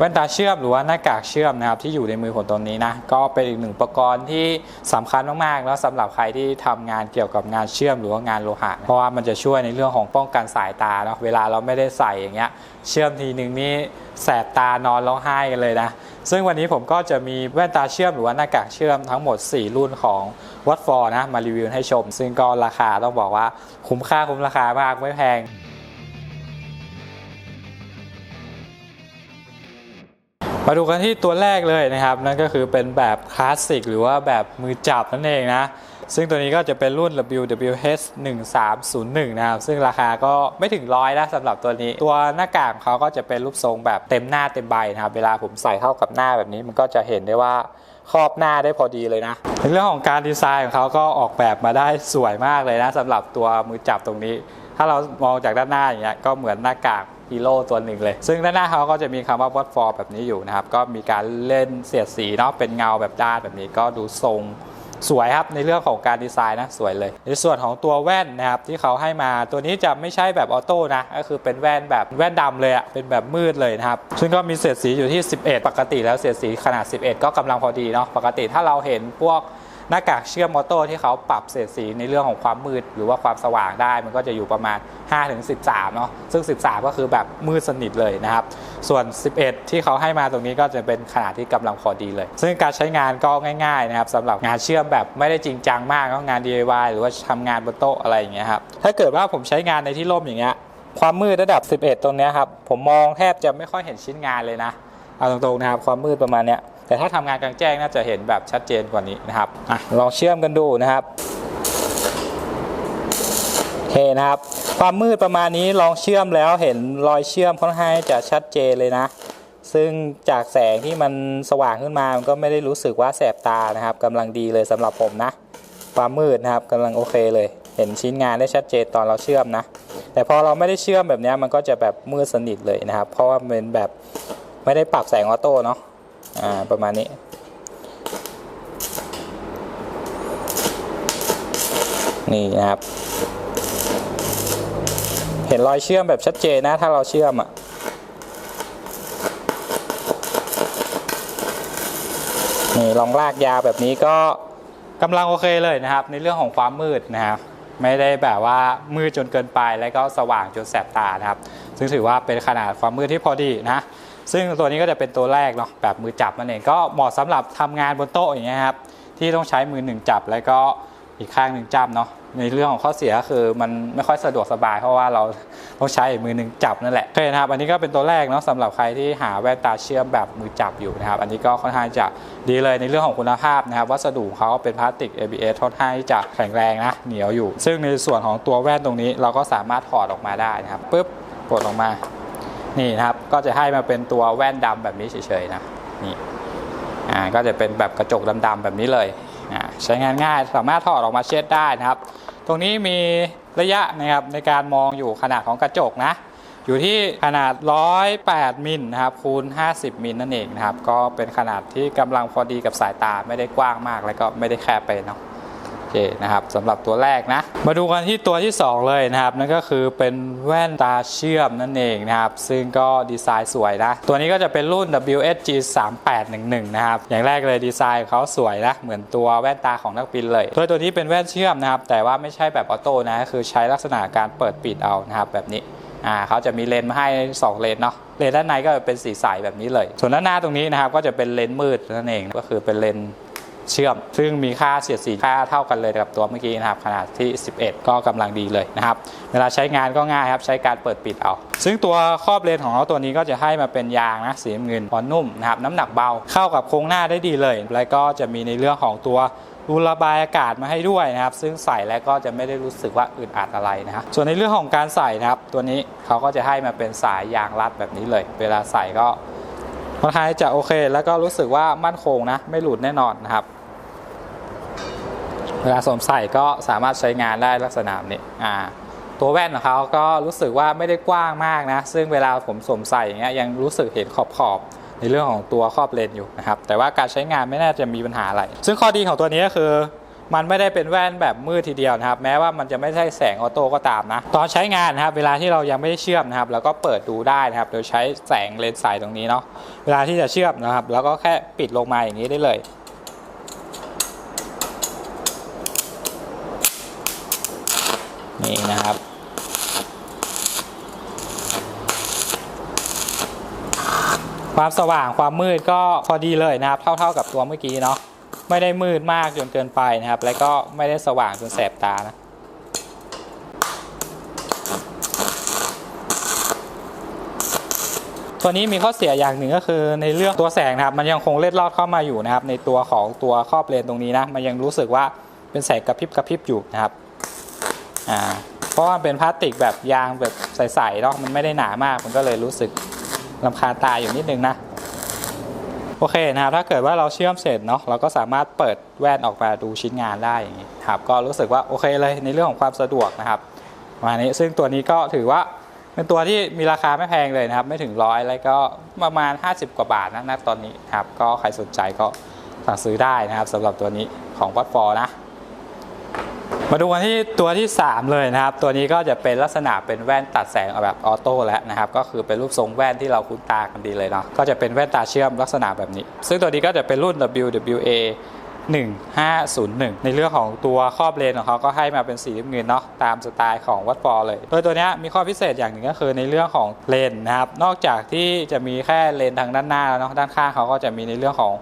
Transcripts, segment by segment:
แว่นตาเชื่อมหรือว่าหน้ากากเชื่อมนะครับที่อยู่ในมือผมตรงนี้นะก็เป็นอีกหนึ่งอุปกรณ์ที่สำคัญมากๆแล้วสำหรับใครที่ทำงานเกี่ยวกับงานเชื่อมหรือว่างานโลหะ เพราะว่ามันจะช่วยในเรื่องของป้องกันสายตาเนาะเวลาเราไม่ได้ใส่อย่างเงี้ยเชื่อมทีนึงนี่แสบตานอนร้องไห้กันเลยนะซึ่งวันนี้ผมก็จะมีแว่นตาเชื่อมหรือว่าหน้ากากเชื่อมทั้งหมด 4 รุ่นของวัดฟอร์นะมารีวิวให้ชม ซึ่งก็ราคาต้องบอกว่าคุ้มค่าคุ้มราคามากไม่แพง มาดูกันที่ตัวแรกเลยนะครับนั่นก็คือเป็นแบบคลาสสิกหรือว่าแบบมือจับนั่นเองนะ ซึ่งตัวนี้ก็จะเป็นรุ่น WWH 1301นะครับ ซึ่งราคาก็ไม่ถึงร้อยนะสำหรับตัวนี้ ตัวหน้ากากเขาก็จะเป็นรูปทรงแบบเต็มหน้าเต็มใบนะครับ เวลาผมใส่เข้ากับหน้าแบบนี้มันก็จะเห็นได้ว่าครอบหน้าได้พอดีเลยนะในเรื่องของการดีไซน์ของเขาก็ออกแบบมาได้สวยมากเลยนะสำหรับตัวมือจับตรงนี้ ถ้าเรามองจากด้านหน้าอย่างเงี้ยก็เหมือนหน้ากาก ฮีโร่ตัวหนึ่งเลย ซึ่งด้านหน้าเขาก็จะมีคำว่า what for แบบนี้อยู่นะครับ ก็มีการเล่นเสียดสีเนาะเป็นเงาแบบด้านแบบนี้ก็ดูทรงสวยครับในเรื่องของการดีไซน์นะสวยเลย ในส่วนของตัวแว่นนะครับที่เขาให้มาตัวนี้จะไม่ใช่แบบออโต้นะก็คือเป็นแว่นแบบแว่นดำเลยอะเป็นแบบมืดเลยนะครับซึ่งก็มีเสียดสีอยู่ที่ 11 ปกติแล้วเสียดสีขนาด 11 ก็กำลังพอดีเนาะปกติถ้าเราเห็นพวก หน้ากากเชื่อมมอเตอร์ที่เขาปรับเศษสีในเรื่องของความมืดหรือว่าความสว่างได้ มันก็จะอยู่ประมาณ 5-13 เนาะซึ่ง 13 ก็คือแบบมืดสนิทเลยนะครับ ส่วน 11 ที่เขาให้มาตรงนี้ก็จะเป็นขนาดที่กำลังพอดีเลย ซึ่งการใช้งานก็ง่ายๆนะครับสำหรับงานเชื่อมแบบไม่ได้จริงจังมากก็งาน DIY หรือว่าทำงานบนโต๊ะอะไรอย่างเงี้ยครับถ้าเกิดว่าผมใช้งานในที่ร่มอย่างเงี้ยความมืดระดับ 11 ตรงเนี้ยครับผมมองแทบจะไม่ค่อยเห็นชิ้นงานเลยนะเอาตรงๆนะครับความมืดประมาณเนี้ย แต่ถ้าทำงานกลางแจ้งน่าจะเห็นแบบชัดเจนกว่านี้นะครับอะลองเชื่อมกันดูนะครับโอเคนะครับ ความมืดประมาณนี้ลองเชื่อมแล้วเห็นรอยเชื่อมค่อนข้างจะชัดเจนเลยนะ ซึ่งจากแสงที่มันสว่างขึ้นมามันก็ไม่ได้รู้สึกว่าแสบตานะครับกำลังดีเลยสำหรับผมนะ ความมืดนะครับกำลังโอเคเลย เห็นชิ้นงานได้ชัดเจนตอนเราเชื่อมนะ แต่พอเราไม่ได้เชื่อมแบบนี้มันก็จะแบบมืดสนิทเลยนะครับ เพราะว่าเป็นแบบไม่ได้ปรับแสงออโต้เนาะ อ่าประมาณนี้ นี่นะครับ เห็นรอยเชื่อมแบบชัดเจนนะ ถ้าเราเชื่อมอะนี่ลองลากยาวแบบนี้ก็กำลังโอเคเลยนะครับ ในเรื่องของความมืดนะครับไม่ได้แบบว่ามืดจนเกินไปแล้วก็สว่างจนแสบตานะครับ ซึ่งถือว่าเป็นขนาดความมืดที่พอดีนะ ซึ่งตัวนี้ก็จะเป็นตัวแรกเนาะแบบมือจับนั่นเองก็เหมาะสำหรับทำงานบนโต๊ะอย่างเงี้ยครับที่ต้องใช้มือหนึ่งจับแล้วก็อีกข้างหนึ่งจับเนาะในเรื่องของข้อเสียก็คือมันไม่ค่อยสะดวกสบายเพราะว่าเราต้องใช้มือหนึ่งจับนั่นแหละโอเคนะครับอันนี้ก็เป็นตัวแรกเนาะสำหรับใครที่หาแว่นตาเชื่อมแบบมือจับอยู่นะครับ อันนี้ก็ค่อนข้างจะดีเลยในเรื่องของคุณภาพนะครับวัสดุเขาเป็นพลาสติก ABS ค่อนข้างจะแข็งแรงนะเหนียวอยู่ ซึ่งในส่วนของตัวแว่นตรงนี้เราก็สามารถถอดออกมาได้นะครับปุ๊บปลดออกมานี่นะครับ ก็จะให้มาเป็นตัวแว่นดำแบบนี้เฉยๆนะนี่อ่าก็จะเป็นแบบกระจกดำๆแบบนี้เลยอ่าใช้งานง่ายสามารถถอดออกมาเช็ดได้นะครับ ตรงนี้มีระยะนะครับในการมองอยู่ขนาดของกระจกนะ อยู่ที่ขนาด 108 มิลนะครับคูณ 50 มิลนั่นเองนะครับ ก็เป็นขนาดที่กำลังพอดีกับสายตาไม่ได้กว้างมากแล้วก็ไม่ได้แคบไปเนาะ เคนะครับสำหรับตัวแรกนะ มาดูกันที่ตัวที่ 2 เลยนะครับ นั่นก็คือเป็นแว่นตาเชื่อมนั่นเองนะครับ ซึ่งก็ดีไซน์สวยนะ ตัวนี้ก็จะเป็นรุ่น WSG 3811นะครับ อย่างแรกเลยดีไซน์เขาสวยนะ เหมือนตัวแว่นตาของนักบินเลยตัวตัวนี้เป็นแว่นเชื่อมนะครับ แต่ว่าไม่ใช่แบบออโต้นะคือใช้ลักษณะการเปิดปิดเอานะครับแบบนี้อ่าเขาจะมีเลนส์มาให้ 2 เลนส์เนาะเลนส์ด้านในก็เป็นสีใสแบบนี้เลย ส่วนด้านหน้าตรงนี้นะครับก็จะเป็นเลนส์มืดนั่นเองก็คือเป็นเลนส์ เชื่อม ซึ่งมีค่าเสียดสีค่าเท่ากันเลยกับตัวเมื่อกี้นะครับขนาดที่ 11 ก็กำลังดีเลยนะครับ เวลาใช้งานก็ง่ายครับ ใช้การเปิดปิดเอา ซึ่งตัวครอบเลนของเขาตัวนี้ก็จะให้มาเป็นยางนะสีเงินอ่อนนุ่มนะครับน้ำหนักเบาเข้ากับโครงหน้าได้ดีเลย แล้วก็จะมีในเรื่องของตัวรูระบายอากาศมาให้ด้วยนะครับ ซึ่งใส่แล้วก็จะไม่ได้รู้สึกว่าอึดอัดอะไรนะครับส่วนในเรื่องของการใส่นะครับ ตัวนี้เขาก็จะให้มาเป็นสายยางรัดแบบนี้เลย เวลาใส่ก็ ค่อนข้างจะโอเค แล้วก็รู้สึกว่ามั่นคงนะ ไม่หลุดแน่นอนนะครับ เวลาสวมใส่ก็สามารถใช้งานได้ลักษณะนี้อ่าตัวแว่นของเขาก็รู้สึกว่าไม่ได้กว้างมากนะ ซึ่งเวลาผมสวมใส่อย่างเงี้ยยังรู้สึกเห็นขอบขอบในเรื่องของตัวครอบเลนอยู่นะครับ แต่ว่าการใช้งานไม่น่าจะมีปัญหาอะไร ซึ่งข้อดีของตัวนี้ก็คือ มันไม่ได้เป็นแว่นแบบมืดทีเดียวนะครับ แม้ว่ามันจะไม่ใช่แสงออโต้ก็ตามนะ ตอนใช้งานนะครับ เวลาที่เรายังไม่ได้เชื่อมนะครับ แล้วก็เปิดดูได้นะครับ โดยใช้แสงเลนส์ใสตรงนี้เนาะ เวลาที่จะเชื่อมนะครับ แล้วก็แค่ปิดลงมาอย่างนี้ได้เลยนี่นะครับความสว่างความมืดก็พอดีเลยนะครับ เท่าๆกับตัวเมื่อกี้เนาะ ไม่ได้มืดมากจนเกินไปนะครับ แล้วก็ไม่ได้สว่างจนแสบตานะตัวนี้มีข้อเสียอย่างหนึ่งก็คือในเรื่องตัวแสงนะครับมันยังคงเล็ดลอดเข้ามาอยู่นะครับ ในตัวของตัวครอบเลนตรงนี้นะมันยังรู้สึกว่าเป็นแสงกระพริบกระพริบอยู่นะครับอ่าเพราะว่าเป็นพลาสติกแบบยางแบบใสๆเนาะมันไม่ได้หนามาก มันก็เลยรู้สึกลำคาตาอยู่นิดนึงนะ โอเคนะครับถ้าเกิดว่าเราเชื่อมเสร็จเนาะเราก็สามารถเปิดแว่นออกมาดูชิ้นงานได้อย่างนี้ครับก็รู้สึกว่าโอเคเลยในเรื่องของความสะดวกนะครับมานี้ซึ่งตัวนี้ก็ถือว่าเป็นตัวที่มีราคาไม่แพงเลยนะครับ ไม่ถึงร้อยแล้วก็ประมาณ 50 กว่าบาทนะณตอนนี้ครับก็ใครสนใจก็สั่งซื้อได้นะครับสำหรับตัวนี้ของวัดฟอนะ มาดูกันที่ตัวที่ 3 เลยนะครับ ตัวนี้ก็จะเป็นลักษณะเป็นแว่นตัดแสงแบบออโต้แล้วนะครับ ก็คือเป็นรูปทรงแว่นที่เราคุ้นตากันดีเลยเนาะก็จะเป็นแว่นตาเชื่อมลักษณะแบบนี้ ซึ่งตัวนี้ก็จะเป็นรุ่น WWA 1501 ในเรื่องของตัวครอบเลนของเขาก็ให้มาเป็นสีน้ำเงินเนาะตามสไตล์ของวัดฟอร์เลยโดยตัวนี้มีข้อพิเศษอย่างหนึ่งก็คือในเรื่องของเลนนะครับ นอกจากที่จะมีแค่เลนทางด้านหน้าแล้วเนาะด้านข้างเขาก็จะมีในเรื่องของ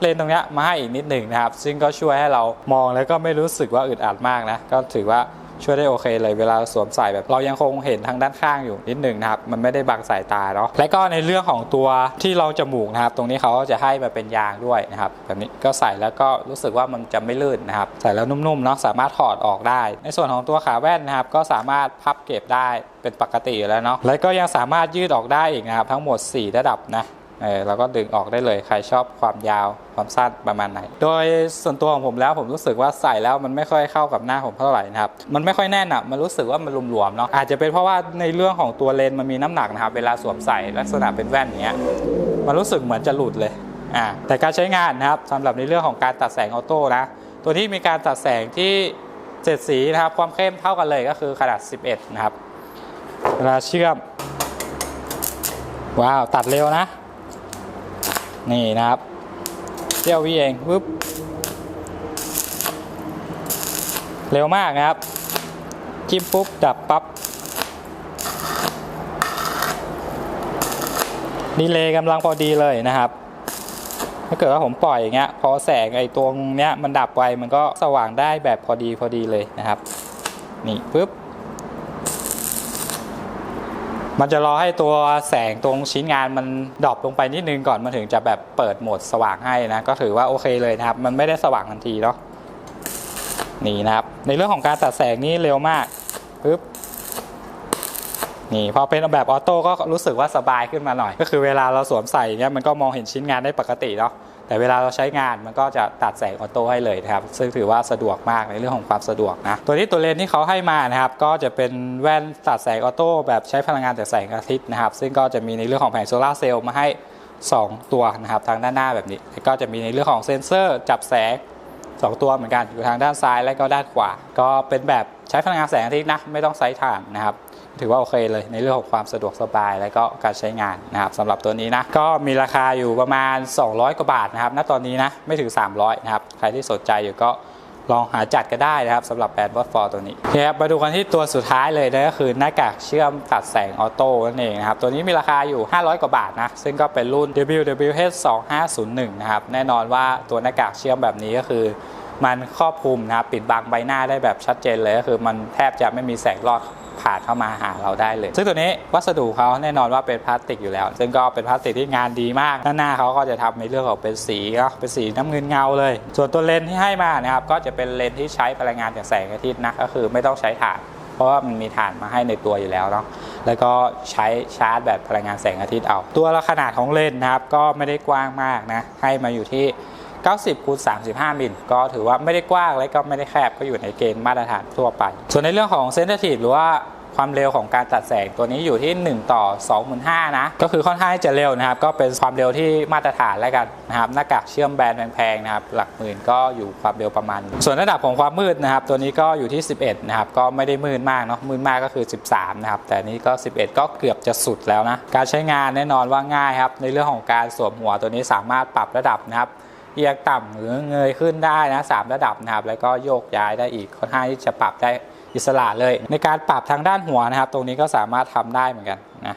เลนตรงนี้มาให้อีกนิดหนึ่งนะครับ ซึ่งก็ช่วยให้เรามองแล้วก็ไม่รู้สึกว่าอึดอัดมากนะ ก็ถือว่าช่วยได้โอเคเลยเวลาสวมใส่แบบเรายังคงเห็นทางด้านข้างอยู่นิดหนึ่งนะครับ มันไม่ได้บังสายตาเนาะและก็ในเรื่องของตัวที่เราจมูกนะครับ ตรงนี้เขาจะให้มาเป็นยางด้วยนะครับแบบนี้ก็ใส่แล้วก็รู้สึกว่ามันจะไม่ลื่นนะครับ ใส่แล้วนุ่มๆเนาะสามารถถอดออกได้ ในส่วนของตัวขาแว่นนะครับ ก็สามารถพับเก็บได้เป็นปกติอยู่แล้วเนาะและก็ยังสามารถยืดออกได้อีกนะครับทั้งหมด 4 ระดับนะ เออเราก็ดึงออกได้เลยใครชอบความยาวความสั้นประมาณไหน โดยส่วนตัวของผมแล้วผมรู้สึกว่าใส่แล้วมันไม่ค่อยเข้ากับหน้าผมเท่าไหร่นะครับ มันไม่ค่อยแน่นอะมันรู้สึกว่ามันหลวมๆเนาะอาจจะเป็นเพราะว่าในเรื่องของตัวเลนมันมีน้ำหนักนะครับเวลาสวมใส่ลักษณะเป็นแว่นอย่างเงี้ยมันรู้สึกเหมือนจะหลุดเลยอ่าแต่การใช้งานนะครับสำหรับในเรื่องของการตัดแสงออโต้นะตัวนี้มีการตัดแสงที่เจ็ดสีนะครับความเข้มเท่ากันเลยก็คือขนาด 11 นะครับเวลาเชื่อมว้าวตัดเร็วนะ นี่นะครับเที่ยววิเองปึ๊บเร็วมากนะครับจิ้มปุ๊บดับปับ๊บดีเลย์กำลังพอดีเลยนะครับถ้าเกิดว่าผมปล่อยอย่างเงี้ยพอแสงไอ้ตรงเนี้ยมันดับไวมันก็สว่างได้แบบพอดีพอดีเลยนะครับ นี่ปึ๊บ มันจะรอให้ตัวแสงตรงชิ้นงานมันดรอปลงไปนิดนึงก่อนมันถึงจะแบบเปิดโหมดสว่างให้นะ ก็ถือว่าโอเคเลยนะครับ มันไม่ได้สว่างทันทีเนาะนี่นะครับ ในเรื่องของการตัดแสงนี่เร็วมากปึ๊บ นี่พอเป็นแบบออโต้ก็รู้สึกว่าสบายขึ้นมาหน่อย ก็คือเวลาเราสวมใส่เนี่ยมันก็มองเห็นชิ้นงานได้ปกติเนาะแต่เวลาเราใช้งานมันก็จะตัดแสงออโต้ให้เลยนะครับ ซึ่งถือว่าสะดวกมากในเรื่องของความสะดวกนะ ตัวนี้ตัวเลนที่เขาให้มานะครับ ก็จะเป็นแว่นตัดแสงออโต้แบบใช้พลังงานจากแสงอาทิตย์นะครับ ซึ่งก็จะมีในเรื่องของแผงโซลาร์เซลล์มาให้ 2 ตัวนะครับทางด้านหน้าแบบนี้แล้วก็จะมีในเรื่องของเซ็นเซอร์จับแสง 2 ตัวเหมือนกันอยู่ทางด้านซ้ายและก็ด้านขวา ก็เป็นแบบใช้พลังงานแสงอาทิตย์นะไม่ต้องใช้ถ่านนะครับถือว่าโอเคเลยในเรื่องของความสะดวกสบาย และก็การใช้งานนะครับสำหรับตัวนี้นะก็มีราคาอยู่ประมาณ 200 กว่าบาทนะครับณตอนนี้นะไม่ถึง 300นะครับใครที่สนใจอยู่ก็ ลองหาจัดก็ได้นะครับสำหรับแบรนด์วอตฟอร์ตัวนี้โอเคครับมาดูกันที่ตัวสุดท้ายเลยนะก็คือหน้ากากเชื่อมตัดแสงออโต้นั่นเองนะครับตัวนี้มีราคาอยู่ 500 กว่าบาทนะซึ่งก็เป็นรุ่น WWH 2501นะครับแน่นอนว่าตัวหน้ากากเชื่อมแบบนี้ก็คือมันครอบคลุมนะครับปิดบังใบหน้าได้แบบชัดเจนเลยก็คือมันแทบจะไม่มีแสงรอด ผ่านเข้ามาหาเราได้เลย ซึ่งตัวนี้วัสดุเขาแน่นอนว่าเป็นพลาสติกอยู่แล้ว ซึ่งก็เป็นพลาสติกที่งานดีมากด้านหน้าเขาก็จะทำในเรื่องของเป็นสีเนาะเป็นสีน้ำเงินเงาเลย ส่วนตัวเลนส์ที่ให้มานะครับก็จะเป็นเลนส์ที่ใช้พลังงานจากแสงอาทิตย์นะก็คือไม่ต้องใช้ถ่านเพราะว่ามันมีถ่านมาให้ในตัวอยู่แล้วเนาะ แล้วก็ใช้ชาร์จแบบพลังงานแสงอาทิตย์เอา ตัวละขนาดของเลนส์นะครับ ก็ไม่ได้กว้างมากนะ ให้มาอยู่ที่ 90คูณ35มิลก็ถือว่าไม่ได้กว้างและก็ไม่ได้แคบก็อยู่ในเกณฑ์มาตรฐานทั่วไป ส่วนในเรื่องของเซน i ทีฟหรือว่าความเร็วของการตัดแสงตัวนี้อยู่ที่ 1 ต่อ 25,000นะ ก็คือค่อนข้างที่จะเร็วนะครับ ก็เป็นความเร็วที่มาตรฐานแล้วกันนะครับ หน้ากากเชื่อมแบรนด์แพงๆนะครับ หลักหมื่นก็อยู่ความเร็วประมาณ ส่วนระดับของความมืดนะครับ ตัวนี้ก็อยู่ที่ 11 นะครับ ก็ไม่ได้มืดมากเนาะ มืดมากก็คือ 13 นะครับ แต่นี้ก็ 11 ก็เกือบจะสุดแล้วนะ การใช้งานแน่นอนว่าง่ายครับ ในเรื่องของการสวมหัวตัวนี้สามารถปรับระดับนะครับ เอียงต่ำหรือเงยขึ้นได้นะสามระดับนะครับ แล้วก็โยกย้ายได้อีกค่อนข้างที่จะปรับได้อิสระเลย ในการปรับทางด้านหัวนะครับ ตรงนี้ก็สามารถทำได้เหมือนกันนะ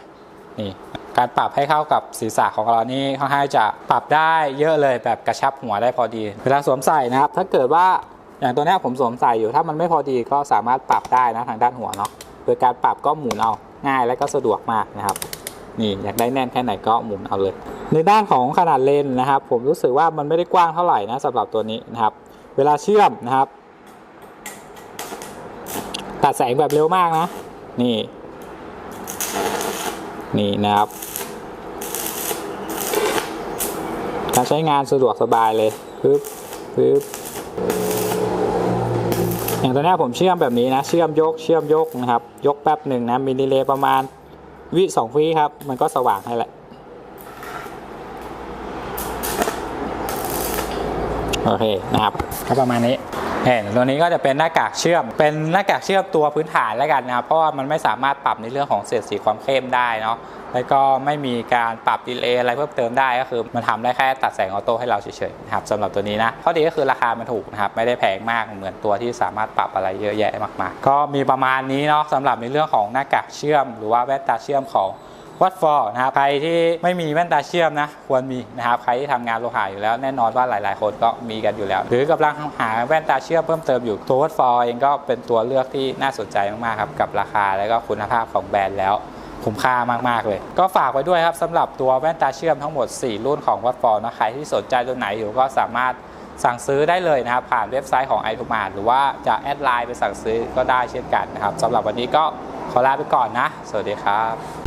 นี่การปรับให้เข้ากับศีรษะของเรานี่ค่อนข้างจะปรับได้เยอะเลยแบบกระชับหัวได้พอดี เวลาสวมใส่นะครับ ถ้าเกิดว่าอย่างตัวนี้ผมสวมใส่อยู่ถ้ามันไม่พอดีก็สามารถปรับได้นะทางด้านหัวเนาะโดยการปรับก็หมุนเอาง่ายและก็สะดวกมากนะครับ นี่อยากได้แน่นแค่ไหนก็หมุนเอาเลย ในด้านของขนาดเลนนะครับ ผมรู้สึกว่ามันไม่ได้กว้างเท่าไหร่นะสำหรับตัวนี้นะครับ เวลาเชื่อมนะครับ ตัดแสงแบบเร็วมากนะ นี่ นี่นะครับ การใช้งานสะดวกสบายเลยปึ๊บปึ๊บอย่างตัวเนี้ผมเชื่อมแบบนี้นะ เชื่อมยกเชื่อมยกนะครับ ยกแป๊บหนึ่งนะมีดีเลย์ประมาณ วิสองวิครับ มันก็สว่างให้แหละ โอเคนะครับก็ประมาณนี้ เห็นตัวนี้ก็จะเป็นหน้ากากเชื่อม เป็นหน้ากากเชื่อมตัวพื้นฐานแล้วกันนะครับ เพราะว่ามันไม่สามารถปรับในเรื่องของเสียดสีความเข้มได้เนาะ แล้วก็ไม่มีการปรับดีเลย์อะไรเพิ่มเติมได้ก็คือมันทำได้แค่ตัดแสงออโต้ให้เราเฉยๆนะครับสำหรับตัวนี้นะ ข้อดีก็คือราคามันถูกนะครับ ไม่ได้แพงมากเหมือนตัวที่สามารถปรับอะไรเยอะแยะมากมายก็มีประมาณนี้เนาะสำหรับในเรื่องของหน้ากากเชื่อม หรือว่าแว่นตาเชื่อมของ วัดฟอร์นะครับใครที่ไม่มีแว่นตาเชื่อมนะควรมีนะครับใครที่ทำงานโลหะอยู่แล้วแน่นอนว่าหลาย ๆ คนก็มีกันอยู่แล้ว หรือกำลังหาแว่นตาเชื่อมเพิ่มเติมอยู่ตัววัดฟอร์เองก็เป็นตัวเลือกที่น่าสนใจมากๆครับกับราคาและก็คุณภาพของแบรนด์แล้วคุ้มค่ามากๆเลย ก็ฝากไว้ด้วยครับสำหรับตัวแว่นตาเชื่อมทั้งหมด 4 รุ่นของวัดฟอร์นะใครที่สนใจตัวไหนอยู่ก็สามารถสั่งซื้อได้เลยนะครับ ผ่านเว็บไซต์ของ i t o m a r t หรือว่าจะแอดไลน์ไปสั่งซื้อก็ได้เช่นกันนะครับสำหรับวันนี้ก็ขอลาไปก่อนนะ สวัสดีครับ